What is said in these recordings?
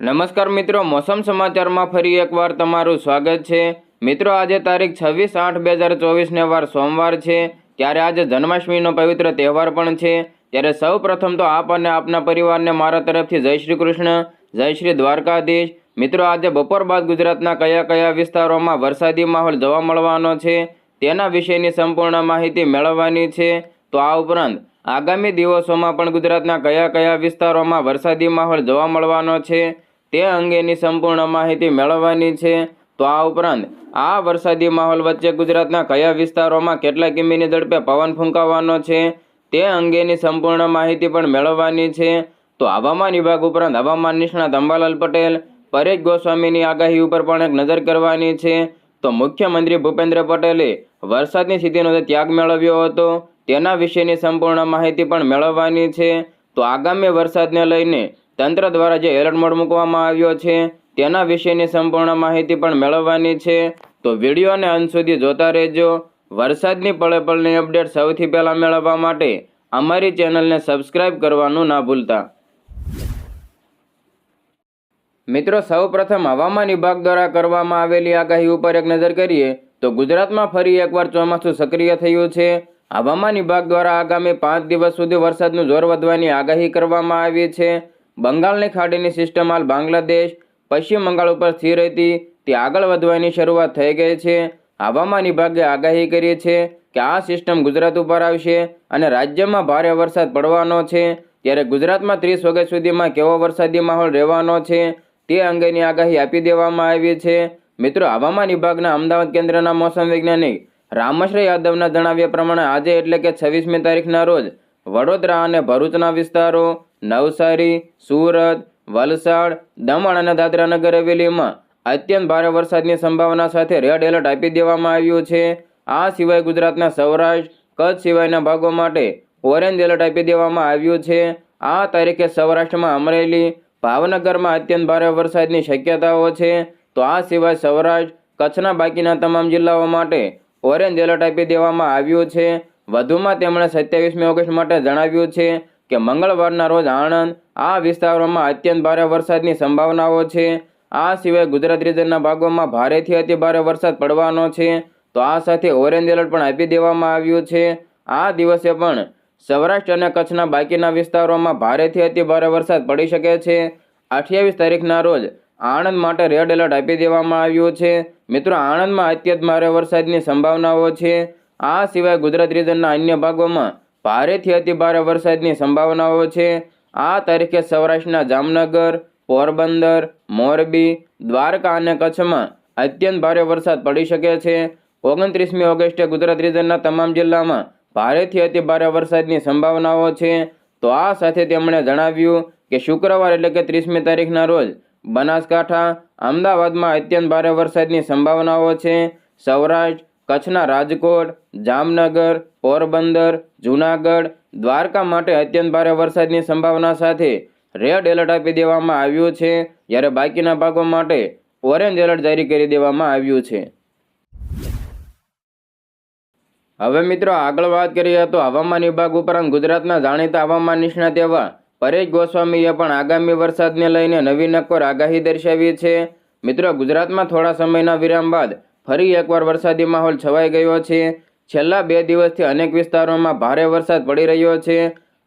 નમસ્કાર મિત્રો, મોસમ સમાચારમાં ફરી એકવાર તમારું સ્વાગત છે. મિત્રો, આજે તારીખ છવ્વીસ આઠ બે હજાર ચોવીસને વાર સોમવાર છે. ત્યારે આજે જન્માષ્ટમીનો પવિત્ર તહેવાર પણ છે. ત્યારે સૌ પ્રથમ તો આપ અને આપના પરિવારને મારા તરફથી જય શ્રી કૃષ્ણ, જય શ્રી દ્વારકાધીશ. મિત્રો, આજે બપોર બાદ ગુજરાતના કયા કયા વિસ્તારોમાં વરસાદી માહોલ જોવા મળવાનો છે, તેના વિશેની સંપૂર્ણ માહિતી મેળવવાની છે. તો આ ઉપરાંત, આગામી દિવસોમાં પણ ગુજરાતના કયા કયા વિસ્તારોમાં વરસાદી માહોલ જોવા મળવાનો છે તે અંગેની સંપૂર્ણ માહિતી મેળવવાની છે. તો આ ઉપરાંત, આ વરસાદી માહોલ વચ્ચે ગુજરાતના કયા વિસ્તારોમાં કેટલા કિમીની ઝડપે પવન ફૂંકાવાનો છે, તે અંગેની સંપૂર્ણ માહિતી પણ મેળવવાની છે. તો હવામાન વિભાગ ઉપરાંત હવામાન નિષ્ણાત અંબાલાલ પટેલ, પરેશ ગોસ્વામીની આગાહી ઉપર પણ એક નજર કરવાની છે. તો મુખ્યમંત્રી ભૂપેન્દ્ર પટેલે વરસાદની સ્થિતિનો ત્યાગ મેળવ્યો હતો, તેના વિશેની સંપૂર્ણ માહિતી પણ મેળવવાની છે. તો આગામી વરસાદને લઈને તંત્ર દ્વારા જે એલર્ટ મોડ મૂકવામાં આવ્યો છે, તેના વિશેની સંપૂર્ણ માહિતી પણ મેળવવાની છે. તો વિડીયોને અંત સુધી જોતા રહેજો. વરસાદની પળે અપડેટ સૌથી પહેલાં મેળવવા માટે અમારી ચેનલને સબસ્ક્રાઇબ કરવાનું ના ભૂલતા. મિત્રો, સૌપ્રથમ હવામાન વિભાગ દ્વારા કરવામાં આવેલી આગાહી ઉપર એક નજર કરીએ, તો ગુજરાતમાં ફરી એકવાર ચોમાસું સક્રિય થયું છે. હવામાન વિભાગ દ્વારા આગામી પાંચ દિવસ સુધી વરસાદનું જોર વધવાની આગાહી કરવામાં આવી છે. બંગાળની ખાડીની સિસ્ટમ હાલ બાંગ્લાદેશ, પશ્ચિમ બંગાળ ઉપર સ્થિર હતી તે આગળ વધવાની શરૂઆત થઈ ગઈ છે. હવામાન વિભાગે આગાહી કરી છે કે આ સિસ્ટમ ગુજરાત ઉપર આવશે અને રાજ્યમાં ભારે વરસાદ પડવાનો છે. ત્યારે ગુજરાતમાં ત્રીસ ઓગસ્ટ સુધીમાં કેવો વરસાદી માહોલ રહેવાનો છે તે અંગેની આગાહી આપી દેવામાં આવી છે. મિત્રો, હવામાન વિભાગના અમદાવાદ કેન્દ્રના મોસમ વૈજ્ઞાનિક રામશ્રી યાદવના જણાવ્યા પ્રમાણે આજે એટલે કે છવ્વીસમી તારીખના રોજ વડોદરા અને ભરૂચના વિસ્તારો નવસારી, સુરત, વલસાડ, દમણ અને દાદરા નગર હવેલીમાં અત્યંત ભારે વરસાદની સંભાવના સાથે રેડ એલર્ટ આપી દેવામાં આવ્યું છે. આ સિવાય ગુજરાતના સૌરાષ્ટ્ર, કચ્છ સિવાયના ભાગો માટે ઓરેન્જ એલર્ટ આપી દેવામાં આવ્યું છે. આ તારીખે સૌરાષ્ટ્રમાં અમરેલી, ભાવનગરમાં અત્યંત ભારે વરસાદની શક્યતાઓ છે. તો આ સિવાય સૌરાષ્ટ્ર, કચ્છના બાકીના તમામ જિલ્લાઓ માટે ઓરેન્જ એલર્ટ આપી દેવામાં આવ્યું છે. વધુમાં તેમણે સત્યાવીસમી ઓગસ્ટ માટે જણાવ્યું છે કે મંગળવારના રોજ આણંદ આ વિસ્તારોમાં અત્યંત ભારે વરસાદની સંભાવનાઓ છે. આ સિવાય ગુજરાત રીજનના ભાગોમાં ભારેથી અતિ ભારે વરસાદ પડવાનો છે. તો આ સાથે ઓરેન્જ એલર્ટ પણ આપી દેવામાં આવ્યું છે. આ દિવસે પણ સૌરાષ્ટ્ર અને કચ્છના બાકીના વિસ્તારોમાં ભારેથી અતિ ભારે વરસાદ પડી શકે છે. અઠ્યાવીસ તારીખના રોજ આણંદ માટે રેડ એલર્ટ આપી દેવામાં આવ્યું છે. મિત્રો, આણંદમાં અત્યંત ભારે વરસાદની સંભાવનાઓ છે. આ સિવાય ગુજરાત રીજનના અન્ય ભાગોમાં ભારેથી અતિ ભારે વરસાદની સંભાવનાઓ છે. આ તારીખે સૌરાષ્ટ્રના જામનગર, પોરબંદર, મોરબી, દ્વારકા અને કચ્છમાં અત્યંત ભારે વરસાદ પડી શકે છે. ઓગણત્રીસમી ઓગસ્ટે ગુજરાત રીજનના તમામ જિલ્લામાં ભારેથી અતિ ભારે વરસાદની સંભાવનાઓ છે. તો આ સાથે તેમણે જણાવ્યું કે શુક્રવાર એટલે કે ત્રીસમી તારીખના રોજ બનાસકાંઠા, અમદાવાદમાં અત્યંત ભારે વરસાદની સંભાવનાઓ છે. સૌરાષ્ટ્ર કચ્છના રાજકોટ, જામનગર, પોરબંદર, જૂનાગઢ દ્વારકા માટે અત્યંત ભારે વરસાદની સંભાવના સાથે રેડ એલર્ટ આપી દેવામાં આવ્યું છે. જ્યારે બાકીના ભાગો માટે ઓરેન્જ એલર્ટ જારી કરી દેવામાં આવ્યું છે. હવે મિત્રો આગળ વાત કરીએ તો હવામાન વિભાગ ઉપરાંત ગુજરાતના જાણીતા હવામાન નિષ્ણાત એવા પરેશ ગોસ્વામીએ પણ આગામી વરસાદને લઈને નવી નક્કોર આગાહી દર્શાવી છે. મિત્રો ગુજરાતમાં થોડા સમયના વિરામ બાદ ફરી એકવાર વરસાદી માહોલ છવાઈ ગયો છે. છેલ્લા બે દિવસથી અનેક વિસ્તારોમાં ભારે વરસાદ પડી રહ્યો છે.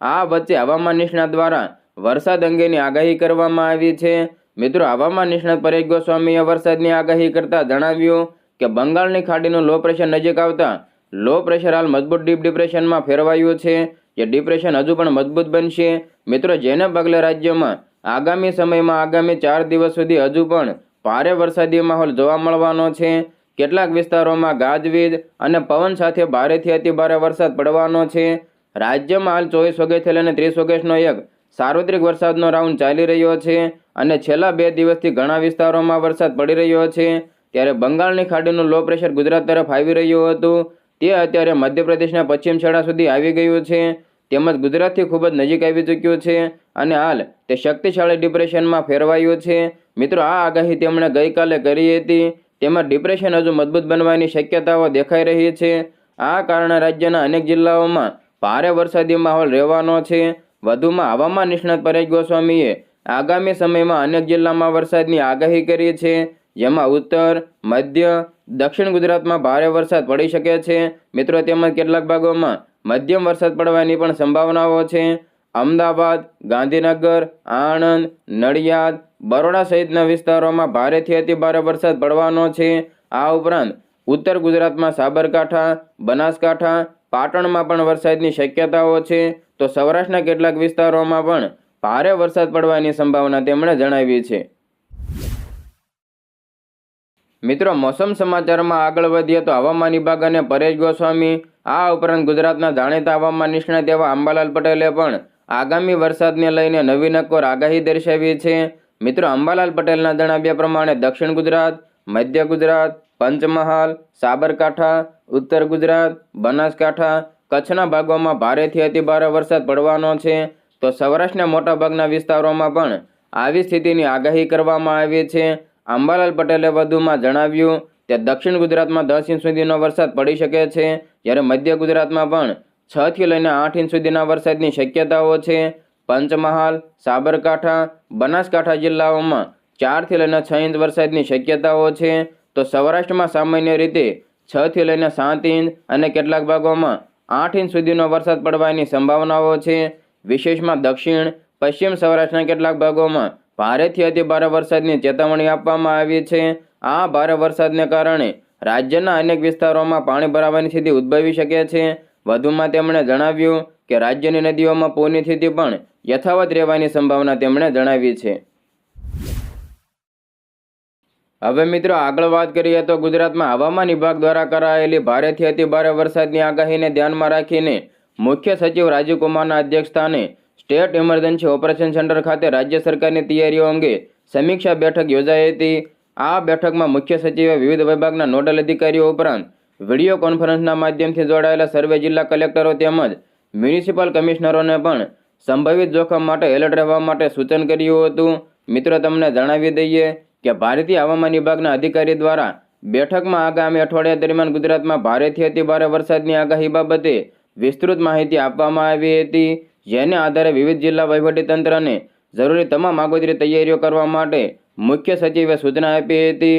આ વચ્ચે હવામાન નિષ્ણાત દ્વારા વરસાદ અંગેની આગાહી કરવામાં આવી છે. મિત્રો, હવામાન નિષ્ણાત પરેશ ગોસ્વામીએ વરસાદની આગાહી કરતાં જણાવ્યું કે, બંગાળની ખાડીનું લો પ્રેશર નજીક આવતા લો પ્રેશર હાલ મજબૂત ડીપ ડિપ્રેશનમાં ફેરવાયું છે, જે ડિપ્રેશન હજુ પણ મજબૂત બનશે. મિત્રો, જેને પગલે રાજ્યમાં આગામી સમયમાં આગામી ચાર દિવસ સુધી હજુ પણ ભારે વરસાદી માહોલ જોવા મળવાનો છે. કેટલાક વિસ્તારોમાં ગાજવીજ અને પવન સાથે ભારેથી અતિભારે વરસાદ પડવાનો છે. રાજ્યમાં હાલ ચોવીસ ઓગસ્ટથી લઈને ત્રીસ ઓગસ્ટનો એક સાર્વત્રિક વરસાદનો રાઉન્ડ ચાલી રહ્યો છે અને છેલ્લા બે દિવસથી ઘણા વિસ્તારોમાં વરસાદ પડી રહ્યો છે. ત્યારે બંગાળની ખાડીનું લો પ્રેશર ગુજરાત તરફ આવી રહ્યું હતું. તે અત્યારે મધ્યપ્રદેશના પશ્ચિમ છેડા સુધી આવી ગયું છે. તેમજ ગુજરાતથી ખૂબ જ નજીક આવી ચૂક્યું છે અને હાલ તે શક્તિશાળી ડિપ્રેશનમાં ફેરવાયું છે. મિત્રો, આ આગાહી તેમણે ગઈકાલે કરી હતી. તેમજ ડિપ્રેશન હજુ મજબૂત બનવાની શક્યતાઓ દેખાઈ રહી છે. આ કારણે રાજ્યના અનેક જિલ્લાઓમાં ભારે વરસાદી માહોલ રહેવાનો છે. વધુમાં હવામાન નિષ્ણાત પરેશ ગોસ્વામીએ આગામી સમયમાં અનેક જિલ્લામાં વરસાદની આગાહી કરી છે, જેમાં ઉત્તર, મધ્ય, દક્ષિણ ગુજરાતમાં ભારે વરસાદ પડી શકે છે. મિત્રો તેમજ કેટલાક ભાગોમાં મધ્યમ વરસાદ પડવાની પણ સંભાવનાઓ છે. અમદાવાદ, ગાંધીનગર, આણંદ, નડિયાદ બરોડા સહિતના વિસ્તારોમાં ભારેથી અતિ ભારે વરસાદ પડવાનો છે. આ ઉપરાંત ઉત્તર ગુજરાતમાં સાબરકાંઠા, બનાસકાંઠા, પાટણમાં પણ વરસાદની શક્યતાઓ છે. તો સૌરાષ્ટ્રના કેટલાક વિસ્તારોમાં પણ ભારે વરસાદ પડવાની સંભાવના તેમણે જણાવી છે. મિત્રો, મોસમ સમાચારમાં આગળ વધીએ તો હવામાન વિભાગ અને પરેશ ગોસ્વામી આ ઉપરાંત ગુજરાતના જાણીતા હવામાન નિષ્ણાત એવા અંબાલાલ પટેલે પણ આગામી વરસાદને લઈને નવી નક્કોર આગાહી દર્શાવી છે. મિત્રો, અંબાલાલ પટેલના જણાવ્યા પ્રમાણે દક્ષિણ ગુજરાત, મધ્ય ગુજરાત, પંચમહાલ, સાબરકાંઠા, ઉત્તર ગુજરાત, બનાસકાંઠા, કચ્છના ભાગોમાં ભારેથી અતિભારે વરસાદ પડવાનો છે. તો સૌરાષ્ટ્રના મોટાભાગના વિસ્તારોમાં પણ આવી સ્થિતિની આગાહી કરવામાં આવી છે. અંબાલાલ પટેલે વધુમાં જણાવ્યું કે દક્ષિણ ગુજરાતમાં દસ ઇંચ સુધીનો વરસાદ પડી શકે છે, જ્યારે મધ્ય ગુજરાતમાં પણ છ થી લઈને આઠ ઇંચ સુધીના વરસાદની શક્યતાઓ છે. પંચમહાલ, સાબરકાંઠા, બનાસકાંઠા જિલ્લાઓમાં ચારથી લઈને છ ઇંચ વરસાદની શક્યતાઓ છે. તો સૌરાષ્ટ્રમાં સામાન્ય રીતે છથી લઈને સાત ઇંચ અને કેટલાક ભાગોમાં આઠ ઇંચ સુધીનો વરસાદ પડવાની સંભાવનાઓ છે. વિશેષમાં દક્ષિણ, પશ્ચિમ સૌરાષ્ટ્રના કેટલાક ભાગોમાં ભારેથી અતિ ભારે વરસાદની ચેતવણી આપવામાં આવી છે. આ ભારે વરસાદને કારણે રાજ્યના અનેક વિસ્તારોમાં પાણી ભરાવાની સ્થિતિ ઉદ્ભવી શકે છે. વધુમાં તેમણે જણાવ્યું કે રાજ્યની નદીઓમાં પૂરની સ્થિતિ પણ યથાવત રહેવાની સંભાવના તેમણે જણાવી છે. હવે મિત્રો આગળ વાત કરીએ તો ગુજરાતમાં હવામાન વિભાગ દ્વારા કરાયેલી ભારેથી અતિ ભારે વરસાદની આગાહીને ધ્યાનમાં રાખીને મુખ્ય સચિવ રાજીવકુમારના અધ્યક્ષસ્થાને સ્ટેટ ઇમરજન્સી ઓપરેશન સેન્ટર ખાતે રાજ્ય સરકારની તૈયારીઓ અંગે સમીક્ષા બેઠક યોજાઈ હતી. આ બેઠકમાં મુખ્ય સચિવે વિવિધ વિભાગના નોડલ અધિકારીઓ ઉપરાંત વીડિયો કોન્ફરન્સના માધ્યમથી જોડાયેલા સર્વે જિલ્લા કલેક્ટરો તેમજ મ્યુનિસિપલ કમિશનરોને પણ સંભવિત જોખમ માટે એલર્ટ રહેવા માટે સૂચન કર્યું હતું. મિત્રો, તમને જણાવી દઈએ કે ભારતીય હવામાન વિભાગના અધિકારી દ્વારા બેઠકમાં આગામી અઠવાડિયા દરમિયાન ગુજરાતમાં ભારેથી અતિ ભારે વરસાદની આગાહી બાબતે વિસ્તૃત માહિતી આપવામાં આવી હતી. જેને આધારે વિવિધ જિલ્લા વહીવટીતંત્રને જરૂરી તમામ આગોતરી તૈયારીઓ કરવા માટે મુખ્ય સચિવે સૂચના આપી હતી.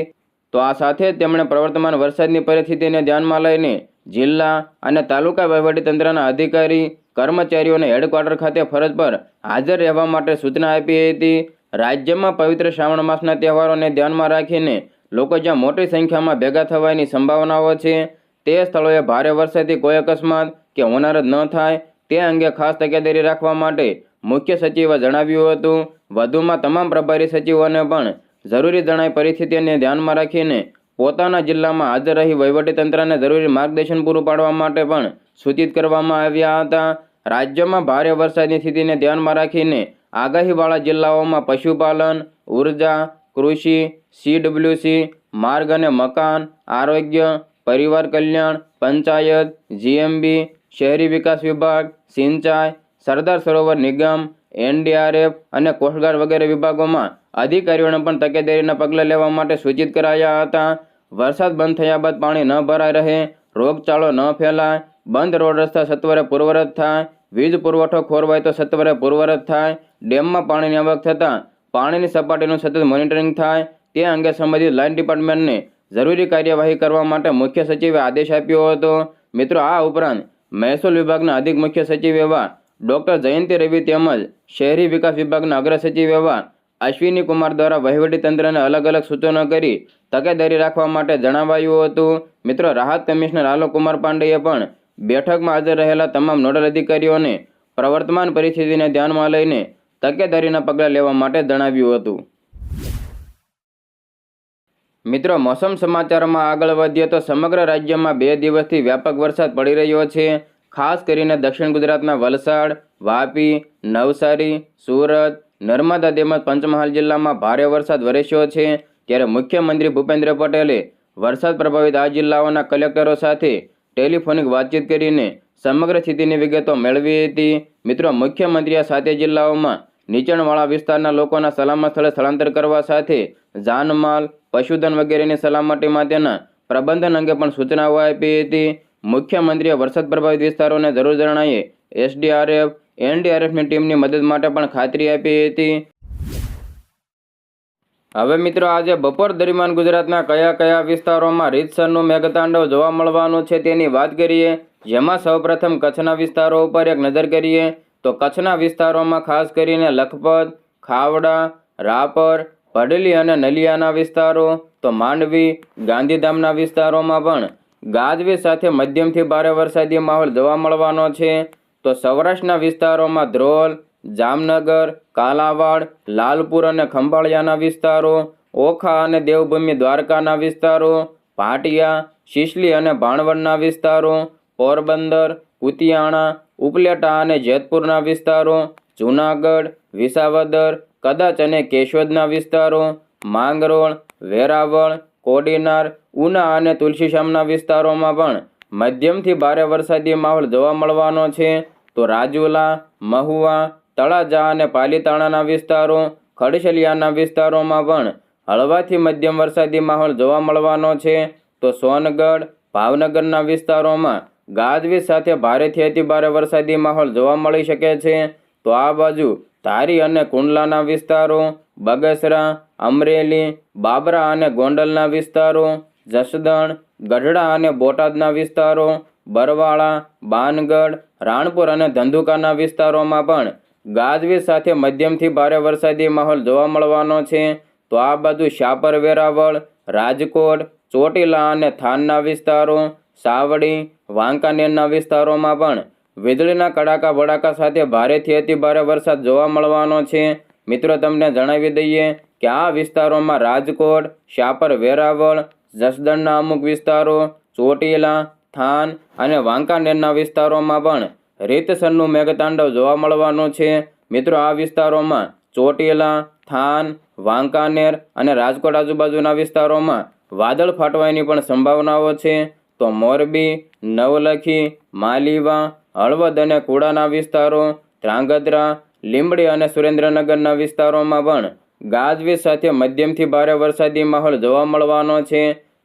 તો આ સાથે તેમણે પ્રવર્તમાન વરસાદની પરિસ્થિતિને ધ્યાનમાં લઈને જિલ્લા અને તાલુકા વહીવટીતંત્રના અધિકારી, કર્મચારીઓને હેડક્વાર્ટર ખાતે ફરજ પર હાજર રહેવા માટે સૂચના આપી હતી. રાજ્યમાં પવિત્ર શ્રાવણ માસના તહેવારોને ધ્યાનમાં રાખીને લોકો જ્યાં મોટી સંખ્યામાં ભેગા થવાની સંભાવનાઓ છે, તે સ્થળોએ ભારે વરસાદથી કોઈ અકસ્માત કે હોનારત ન થાય. તે અંગે ખાસ તકેદારી રાખવા માટે મુખ્ય સચિવે જણાવ્યું હતું. વધુમાં તમામ પ્રભારી સચિવોને પણ જરૂરી જણાય પરિસ્થિતિને ધ્યાનમાં રાખીને પોતાના જિલ્લામાં હાજર રહી વહીવટીતંત્રને જરૂરી માર્ગદર્શન પૂરું પાડવા માટે પણ સૂચિત કરવામાં આવ્યા હતા. રાજ્યમાં ભારે વરસાદની સ્થિતિને ધ્યાનમાં રાખીને આગાહીવાળા જિલ્લાઓમાં પશુપાલન, ઊર્જા, કૃષિ, સીડબ્લ્યુસી, માર્ગ અને મકાન, આરોગ્ય, પરિવાર કલ્યાણ, પંચાયત, જીએમબી, શહેરી વિકાસ વિભાગ, સિંચાઈ, સરદાર સરોવર નિગમ, એનડીઆરએફ અને કોસ્ટગાર્ડ વગેરે વિભાગોમાં અધિકારીઓને પણ તકેદારીના પગલાં લેવા માટે સૂચિત કરાયા હતા. વરસાદ બંધ થયા બાદ પાણી ન ભરાઈ રહે, રોગચાળો ન ફેલાય, બંધ રોડ રસ્તા સત્વરે પૂર્વરત થાય, વીજ પુરવઠો ખોરવાય તો સત્વરે પૂર્વરત થાય, ડેમમાં પાણીની આવક થતાં પાણીની સપાટીનું સતત મોનિટરિંગ થાય, તે અંગે સંબંધિત લાઇન ડિપાર્ટમેન્ટને જરૂરી કાર્યવાહી કરવા માટે મુખ્ય સચિવે આદેશ આપ્યો હતો. મિત્રો, આ ઉપરાંત મહેસૂલ વિભાગના અધિક મુખ્ય સચિવ એવા ડૉક્ટર જયંતિ રવિ તેમજ શહેરી વિકાસ વિભાગના અગ્ર સચિવ એવા અશ્વિની કુમાર દ્વારા વહીવટીતંત્રને અલગ અલગ સૂચનો કરી તકેદારી રાખવા માટે જણાવાયું હતું. મિત્રો, રાહત કમિશનર આલોક કુમાર પાંડેએ પણ બેઠકમાં હાજર રહેલા તમામ નોડલ અધિકારીઓને પ્રવર્તમાન પરિસ્થિતિને ધ્યાનમાં લઈને તકેદારીના પગલાં લેવા માટે જણાવ્યું હતું. મિત્રો, મોસમ સમાચારમાં આગળ વધીએ તો સમગ્ર રાજ્યમાં બે દિવસથી વ્યાપક વરસાદ પડી રહ્યો છે. ખાસ કરીને દક્ષિણ ગુજરાતના વલસાડ, વાપી, નવસારી, સુરત નર્મદા તેમજ પંચમહાલ જિલ્લામાં ભારે વરસાદ વરસ્યો છે. ત્યારે મુખ્યમંત્રી ભૂપેન્દ્ર પટેલે વરસાદ પ્રભાવિત આ જિલ્લાઓના કલેક્ટરો સાથે ટેલિફોનિક વાતચીત કરીને સમગ્ર સ્થિતિની વિગતો મેળવી હતી. મિત્રો મુખ્યમંત્રીએ સાતે જિલ્લાઓમાં નીચાણવાળા વિસ્તારના લોકોના સલામત સ્થળે સ્થળાંતર કરવા સાથે જાનમાલ, પશુધન વગેરેની સલામતી માટેના પ્રબંધન અંગે પણ સૂચનાઓ આપી હતી. મુખ્યમંત્રીએ વરસાદ પ્રભાવિત વિસ્તારોને જરૂર જણાયે એસડીઆરએફ એનડીઆરએફની ટીમની મદદ માટે પણ ખાતરી આપી હતી. હવે મિત્રો આજે બપોર દરમિયાન ગુજરાતના કયા કયા વિસ્તારોમાં રીતસરનું મેઘતાંડવ જોવા મળવાનું છે તેની વાત કરીએ. જેમાં સૌપ્રથમ કચ્છના વિસ્તારો ઉપર એક નજર કરીએ તો કચ્છના વિસ્તારોમાં ખાસ કરીને લખપત, ખાવડા, રાપર, પડલી અને નલિયાના વિસ્તારો, તો માંડવી, ગાંધીધામના વિસ્તારોમાં પણ ગાજવીજ સાથે મધ્યમથી ભારે વરસાદી માહોલ જોવા મળવાનો છે. તો સૌરાષ્ટ્રના વિસ્તારોમાં ધ્રોલ, જામનગર, કાલાવાડ, લાલપુર અને ખંભાળિયાના વિસ્તારો, ઓખા અને દેવભૂમિ દ્વારકાના વિસ્તારો, ભાટિયા, શિશલી અને ભાણવડના વિસ્તારો, પોરબંદર, કુતિયાણા, ઉપલેટા અને જેતપુરના વિસ્તારો, જૂનાગઢ, વિસાવદર, કદાચ અને કેશોદના વિસ્તારો, માંગરોળ, વેરાવળ, કોડીનાર, ઉના અને તુલસીશ્યામના વિસ્તારોમાં પણ મધ્યમથી ભારે વરસાદી માહોલ જોવા મળવાનો છે. તો રાજુલા, મહુવા, તળાજા અને પાલીતાણાના વિસ્તારો ખડશલિયાના વિસ્તારોમાં પણ હળવાથી મધ્યમ વરસાદી માહોલ જોવા મળવાનો છે. તો સોનગઢ, ભાવનગરના વિસ્તારોમાં ગાજવીજ સાથે ભારેથી અતિભારે વરસાદી માહોલ જોવા મળી શકે છે. તો આ બાજુ ધારી અને કુંડલાના વિસ્તારો, બગસરા, અમરેલી, બાબરા અને ગોંડલના વિસ્તારો, જસદણ, ગઢડા અને બોટાદના વિસ્તારો, બરવાળા, બાનગઢ રાણપુર અને ધંધુકાના વિસ્તારોમાં પણ ગાજવીજ સાથે મધ્યમથી ભારે વરસાદી માહોલ જોવા મળવાનો છે. તો આ બાજુ શાપર, વેરાવળ, રાજકોટ, ચોટીલા અને થાનના વિસ્તારો, સાવડી, વાંકાનેરના વિસ્તારોમાં પણ વીજળીના કડાકા ભડાકા સાથે ભારેથી અતિ ભારે વરસાદ જોવા મળવાનો છે. મિત્રો, તમને જણાવી દઈએ કે આ વિસ્તારોમાં રાજકોટ, શાપર, વેરાવળ, જસદણના અમુક વિસ્તારો, ચોટીલા થાન અને વાંકાનેરના વિસ્તારોમાં પણ રીતસરનું મેઘતાંડવ જોવા મળવાનું છે. મિત્રો, આ વિસ્તારોમાં ચોટીલા, થાન, વાંકાનેર અને રાજકોટ આજુબાજુના વિસ્તારોમાં વાદળ ફાટવાની પણ સંભાવનાઓ છે. તો મોરબી, નવલખી, માલીવા, હળવદ અને કુડાના વિસ્તારો, ધ્રાંગધ્રા, લીંબડી અને સુરેન્દ્રનગરના વિસ્તારોમાં પણ ગાજવીજ સાથે મધ્યમથી ભારે વરસાદી માહોલ જોવા મળવાનો છે.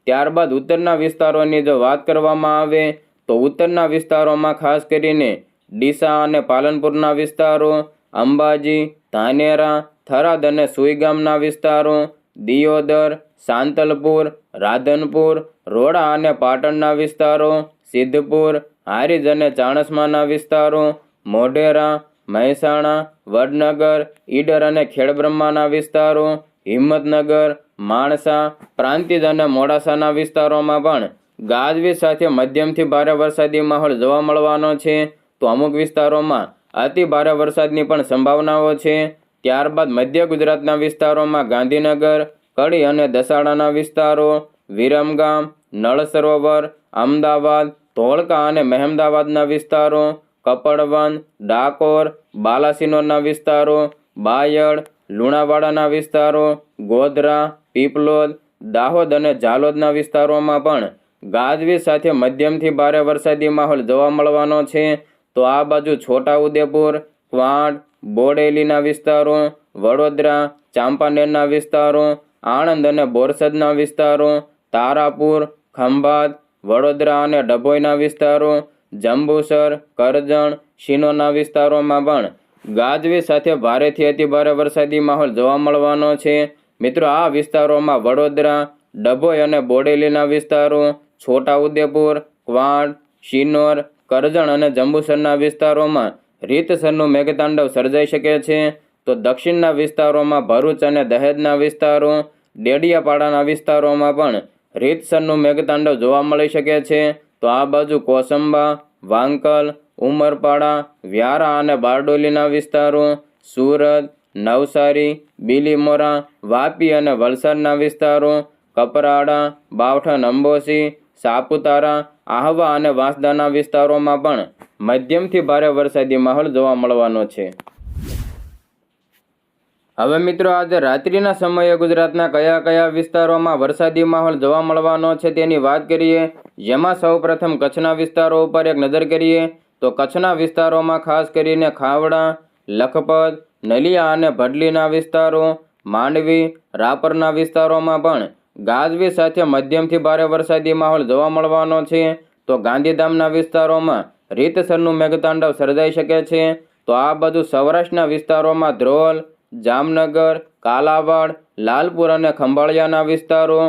ત્યારબાદ ઉત્તરના વિસ્તારોની જો વાત કરવામાં આવે, તો ઉત્તરના વિસ્તારોમાં ખાસ કરીને ડીસા અને પાલનપુરના વિસ્તારો, અંબાજી, ધાનેરા, થરાદ અને સુઈગામના વિસ્તારો, દિયોદર, સાંતલપુર, રાધનપુર, રોડા અને પાટણના વિસ્તારો, સિદ્ધપુર, હારીજ અને ચાણસમાના વિસ્તારો, મોઢેરા, મહેસાણા, વડનગર, ઈડર અને ખેડબ્રહ્માના વિસ્તારો, હિંમતનગર માણસા પ્રાંતિજ અને મોડાસાના વિસ્તારોમાં પણ ગાજવીજ સાથે મધ્યમથી ભારે વરસાદી માહોલ જોવા મળવાનો છે. તો અમુક વિસ્તારોમાં અતિ ભારે વરસાદની પણ સંભાવનાઓ છે. ત્યારબાદ મધ્ય ગુજરાતના વિસ્તારોમાં ગાંધીનગર, કડી અને દસાડાના વિસ્તારો, વિરમગામ, નળ સરોવર, અમદાવાદ, ધોળકા અને મહેમદાવાદના વિસ્તારો કપડવન ડાકોર, બાલાસિનોરના વિસ્તારો, બાયડ લુણાવાડાના વિસ્તારો, ગોધરા, પીપલોદ, દાહોદ અને ઝાલોદના વિસ્તારોમાં પણ ગાજવીજ સાથે મધ્યમથી ભારે વરસાદી માહોલ જોવા મળવાનો છે. તો આ બાજુ છોટાઉદેપુર ક્વાંટ બોડેલીના વિસ્તારો, વડોદરા, ચાંપાનેરના વિસ્તારો, આણંદ અને બોરસદના વિસ્તારો, તારાપુર, ખંભાત, વડોદરા અને ડભોઈના વિસ્તારો, જંબુસર, કરજણ, શિનોના વિસ્તારોમાં પણ ગાજવીજ સાથે ભારેથી અતિ ભારે વરસાદી માહોલ જોવા મળવાનો છે. મિત્રો, આ વિસ્તારોમાં વડોદરા, ડભોઈ અને બોડેલીના વિસ્તારો, છોટાઉદેપુર, ક્વાડ, શિનોર, કરજણ અને જંબુસરના વિસ્તારોમાં રીતસરનું મેઘતાંડવ સર્જાઈ શકે છે. તો દક્ષિણના વિસ્તારોમાં ભરૂચ અને દહેજના વિસ્તારો, ડેડિયાપાડાના વિસ્તારોમાં પણ રીતસરનું મેઘતાંડવ જોવા મળી શકે છે. તો આ બાજુ કોસંબા, વાંકલ ઉમરપાડા, વ્યારા અને બારડોલીના વિસ્તારો, સુરત, નવસારી, બીલીમોરા, વાપી અને વલસાડના વિસ્તારો, કપરાડા, બાવઠા અંબોસી, સાપુતારા, આહવા અને વાંસદાના વિસ્તારોમાં પણ મધ્યમથી ભારે વરસાદી માહોલ જોવા મળવાનો છે. હવે મિત્રો આજે રાત્રિના સમયે ગુજરાતના કયા કયા વિસ્તારોમાં વરસાદી માહોલ જોવા મળવાનો છે તેની વાત કરીએ. જેમાં સૌપ્રથમ કચ્છના વિસ્તારો ઉપર એક નજર કરીએ. તો કચ્છના વિસ્તારોમાં ખાસ કરીને ખાવડા, લખપત, નલિયા અને ભડલીના વિસ્તારો, માંડવી, રાપરના વિસ્તારોમાં પણ ગાજવી સાથે મધ્યમથી ભારે વરસાદી માહોલ જોવા મળવાનો છે. તો ગાંધીધામના વિસ્તારોમાં રીતસરનું મેઘતાંડવ સર્જાઈ શકે છે. તો આ બધું સૌરાષ્ટ્રના વિસ્તારોમાં ધ્રોલ, જામનગર, કાલાવાડ, લાલપુર અને ખંભાળિયાના વિસ્તારો,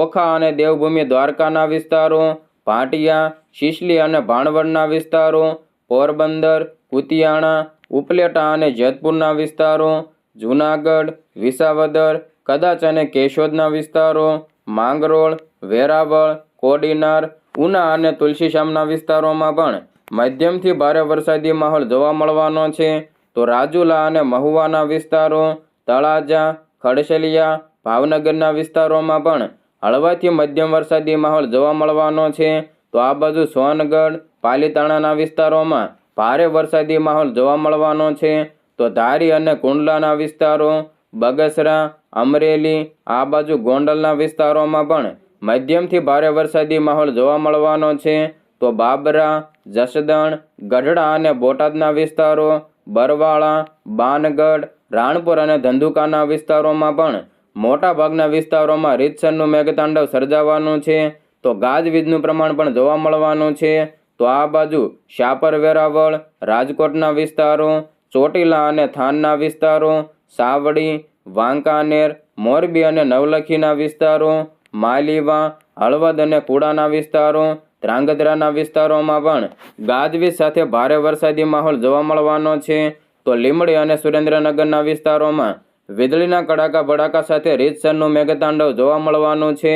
ઓખા અને દેવભૂમિ દ્વારકાના વિસ્તારો ભાટિયા શિશલી અને ભાણવડના વિસ્તારો, પોરબંદર, કુતિયાણા, ઉપલેટા અને જેતપુરના વિસ્તારો, જૂનાગઢ, વિસાવદર, કદાચ અને કેશોદના વિસ્તારો, માંગરોળ, વેરાવળ, કોડીનાર, ઉના અને તુલસીશ્યામના વિસ્તારોમાં પણ મધ્યમથી ભારે વરસાદી માહોલ જોવા મળવાનો છે. તો રાજુલા અને મહુવાના વિસ્તારો, તળાજા, ખડસલિયા, ભાવનગરના વિસ્તારોમાં પણ હળવાથી મધ્યમ વરસાદી માહોલ જોવા મળવાનો છે. તો આ બાજુ સોનગઢ, પાલીતાણાના વિસ્તારોમાં ભારે વરસાદી માહોલ જોવા મળવાનો છે. તો ધારી અને કુંડલાના વિસ્તારો, બગસરા, અમરેલી, આ બાજુ ગોંડલના વિસ્તારોમાં પણ મધ્યમથી ભારે વરસાદી માહોલ જોવા મળવાનો છે. તો બાબરા, જસદણ, ગઢડા અને બોટાદના વિસ્તારો, બરવાળા, બાનગઢ, રાણપુર અને ધંધુકાના વિસ્તારોમાં પણ મોટા ભાગના વિસ્તારોમાં રીતસરનું મેઘતાંડવ સર્જાવાનું છે, તો ગાજવીજનું પ્રમાણ પણ જોવા મળવાનું છે. તો આ બાજુ શાપર વેરાવળ, રાજકોટના વિસ્તારો, ચોટીલા અને થાનના વિસ્તારો, સાવડી, વાંકાનેર, મોરબી અને નવલખીના વિસ્તારો, માલીવા, હળવદ અને કુડાના વિસ્તારો, ધ્રાંગધ્રાના વિસ્તારોમાં પણ ગાજવીજ સાથે ભારે વરસાદી માહોલ જોવા મળવાનો છે. તો લીમડી અને સુરેન્દ્રનગરના વિસ્તારોમાં વીજળીના કડાકા ભડાકા સાથે રીતસરનું મેઘતાંડવ જોવા મળવાનું છે.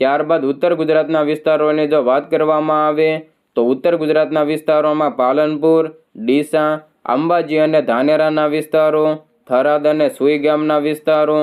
ત્યારબાદ ઉત્તર ગુજરાતના વિસ્તારોની જો વાત કરવામાં આવે, તો ઉત્તર ગુજરાતના વિસ્તારોમાં પાલનપુર, ડીસા, અંબાજી અને ધાનેરાના વિસ્તારો, થરાદ અને સુઈ ગામના વિસ્તારો,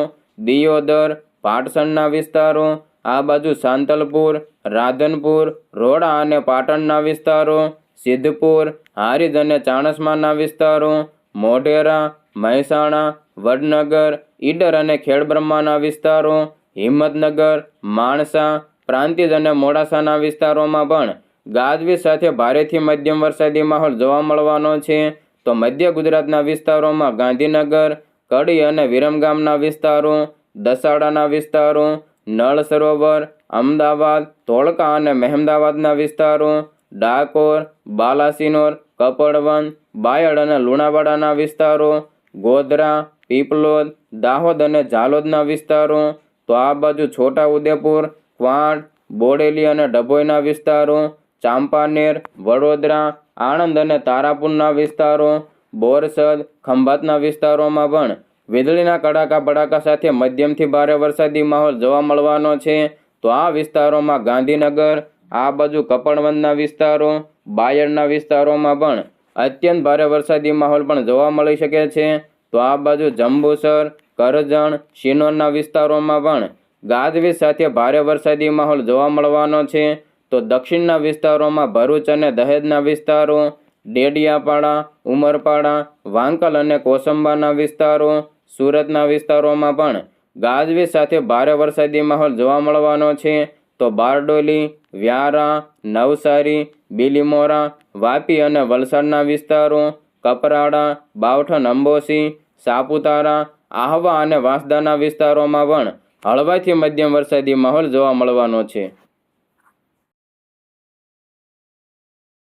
દિયોદર, પાટસણના વિસ્તારો, આ બાજુ સાંતલપુર, રાધનપુર, રોડા અને પાટણના વિસ્તારો, સિદ્ધપુર હારીજ અને ચાણસમાના વિસ્તારો, મોઢેરા, મહેસાણા વડનગર, ઈડર અને ખેડબ્રહ્માના વિસ્તારો, હિંમતનગર, માણસા, પ્રાંતિજ અને મોડાસાના વિસ્તારોમાં પણ ગાજવીજ સાથે ભારેથી મધ્યમ વરસાદી માહોલ જોવા મળવાનો છે. તો મધ્ય ગુજરાતના વિસ્તારોમાં ગાંધીનગર, કડી અને વિરમગામના વિસ્તારો, દસાડાના વિસ્તારો, નળ સરોવર, અમદાવાદ, ધોળકા અને મહેમદાવાદના વિસ્તારો, ડાકોર, બાલાસિનોર કપડવન બાયડ અને લુણાવાડાના વિસ્તારો, ગોધરા પીપલોદ, દાહોદ અને ઝાલોદના વિસ્તારો, તો આ બાજુ છોટા ઉદેપુર, ક્વાંટ, બોડેલી અને ડભોઈના વિસ્તારો, ચાંપાનેર, વડોદરા, આણંદ અને તારાપુરના વિસ્તારો, બોરસદ, ખંભાતના વિસ્તારોમાં પણ વીજળીના કડાકા ભડાકા સાથે મધ્યમથી ભારે વરસાદી માહોલ જોવા મળવાનો છે. તો આ વિસ્તારોમાં ગાંધીનગર, આ બાજુ કપડવંદના વિસ્તારો, બાયડના વિસ્તારોમાં પણ અત્યંત ભારે વરસાદી માહોલ પણ જોવા મળી શકે છે. તો આ બાજુ જંબુસર, કરજણ, શિનોરના વિસ્તારોમાં પણ ગાજવીજ સાથે ભારે વરસાદી માહોલ જોવા મળવાનો છે. તો દક્ષિણના વિસ્તારોમાં ભરૂચ અને દહેજના વિસ્તારો, ડેડિયાપાડા, ઉમરપાડા, વાંકલ અને કોસંબાના વિસ્તારો, સુરતના વિસ્તારોમાં પણ ગાજવીજ સાથે ભારે વરસાદી માહોલ જોવા મળવાનો છે. તો બારડોલી, વ્યારા, નવસારી, બિલીમોરા, વાપી અને વલસાડના વિસ્તારો કપરાડા બાવઠન અંબોસી સાપુતારા, આહવા અને વાંસદાના વિસ્તારોમાં પણ હળવાથી મધ્યમ વરસાદી માહોલ જોવા મળવાનો છે.